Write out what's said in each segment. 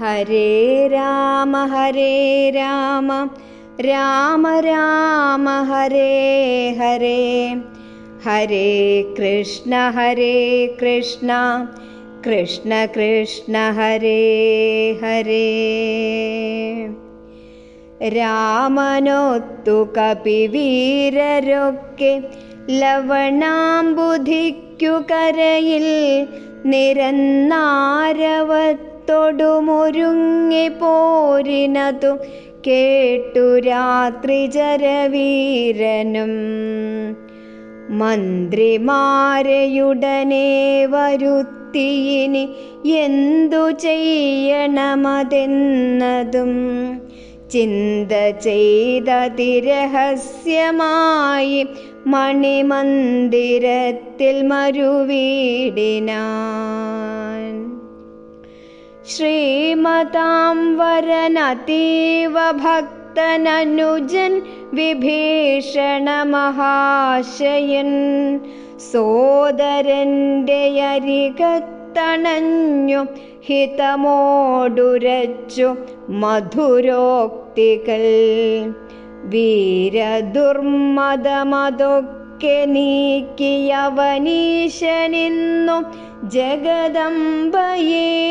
ഹരേ രാമ ഹരേ രാമ രാമ രാമ ഹരേ ഹരേ ഹരേ കൃഷ്ണ ഹരേ കൃഷ്ണ കൃഷ്ണ കൃഷ്ണ ഹരേ ഹരേ രാമനൊത്തു കപിവീരരൊക്കെ ലവണാംബുധിക്കു കരയിൽ നിരന്നാരവത്തൊടുമൊരുങ്ങി പോരിനതും കേട്ടു രാത്രി ജരവീരനും. മന്ത്രിമാരെയുടനെ വരുത്തിയിനി എന്തു ചെയ്യണമതെന്നതും ചിന്ത ചെയ്തതിരഹസ്യമായി മണിമന്ദിരത്തിൽ മരുവീടിനാൻ. ശ്രീമതാം വരനതീവ ഭക്തനനുജൻ വിഭീഷണ മഹാശയൻ. സോദരന്റെ അരികത്തണഞ്ഞു ഹിതമോടുരച്ചു മധുരോക്തികൾ. വീരദുർമതമതൊക്കെ നീക്കിയവനീശനിന്നു ജഗദംബയെ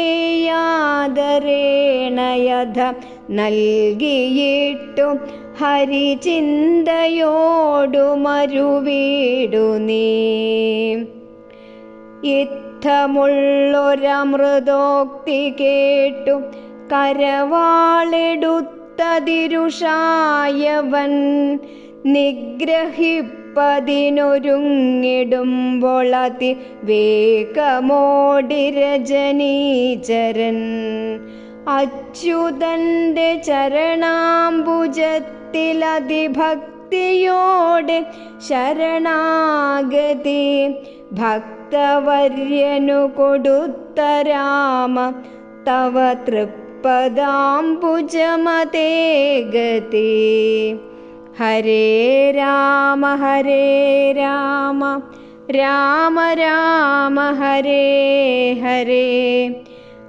യാദരേണയഥ നൽകിയിട്ടു ഹരിചിന്തയോടു മരുവീടു നീ. ഇത്തമുള്ളൊരമൃതോക്തി കേട്ടു കരവാളെടുത്തതിരുഷായവൻ നിഗ്രഹിപ്പതിനൊരുങ്ങിടുമ്പോളതി വേഗമോടി രജനീചരൻ. അച്യുതന്റെ ചരണാംബുജത്തിലതിഭക്തിയോടെ ശരണാഗതി ഭക്തവര്യനു കൊടുത്ത രാമ തവ തൃപ്പദാംബുജമതേ ഗതി ഹരേ രാമ ഹരേ രാമ രാമ രാമ ഹരേ ഹരേ